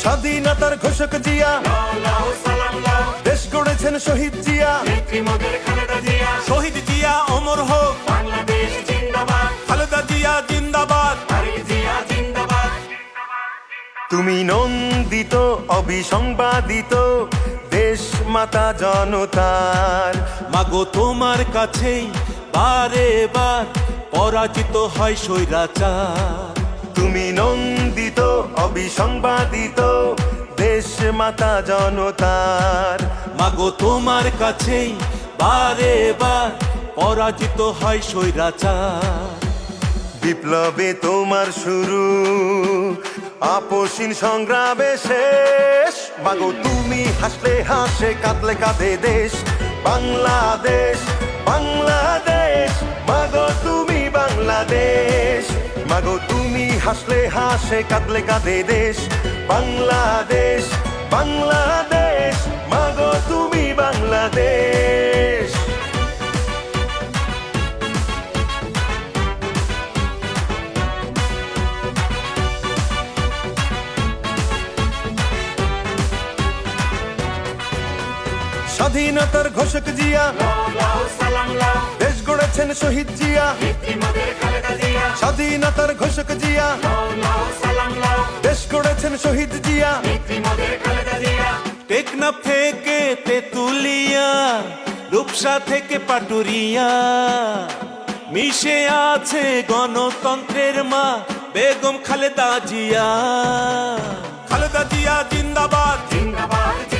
স্বাধীনতার ঘোষক জিয়া। দেশ গড়েছেন শহীদ জিয়া। শহীদ জিয়া অমর হোক। খালেদা জিয়া জিন্দাবাদ। তুমি নন্দিত, অবিসংবাদিত। দেশ মাতা জনতার। মাগো তোমার কাছেই বারে বার পরাজিত হয় স্বৈরাচার। তুমি নন্দিত, অবিসংবাদিত দেশ মাতা জনতার। মাগো তোমার কাছেই বারে বার পরাজিত হয় স্বৈরাচার। বিপ্লবে তোমার শুরু, আপসীন সংগ্রামে শেষ। মাগো তুমি হাসলে হাসে, কাঁদলে কাঁদে দেশ। বাংলাদেশ বাংলাদেশ মাগো তুমি বাংলাদেশ। মাগো তুমি হাসলে হাসে, কাঁদলে কাঁদে দেশ। বাংলাদেশ বাংলাদেশ মাগো তুমি বাংলাদেশ। স্বাধীনতার ঘোষক জিয়া। দেশ গড়েছেন শহীদ জিয়া। স্বাধীনতার ঘোষক জিয়া। দেশ গড়েছেন শহীদ জিয়া। টেকনাফ থেকে তেতুলিয়া, রূপসা থেকে পাটুরিয়া। মিশে আছে গণতন্ত্রের মা বেগম খালেদা জিয়া। খালেদা জিয়া জিন্দাবাদ। খালেদা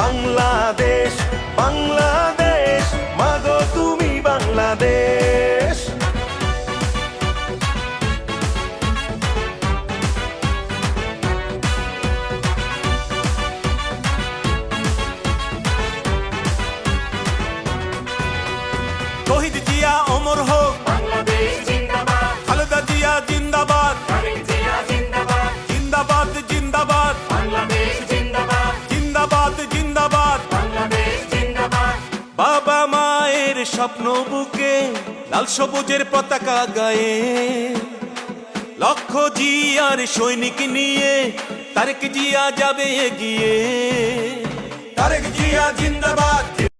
বাংলাদেশ বাংলাদেশ। মাগো তুমি বাংলাদেশ। শহীদ জিয়া অমর হোক স্বপ্ন বুকে লাল সবুজের পতাকা গায়ে। লক্ষ জিয়ার সৈনিক নিয়ে তারেক জিয়া যাবে গিয়ে তারেক জিয়া জিন্দাবাদ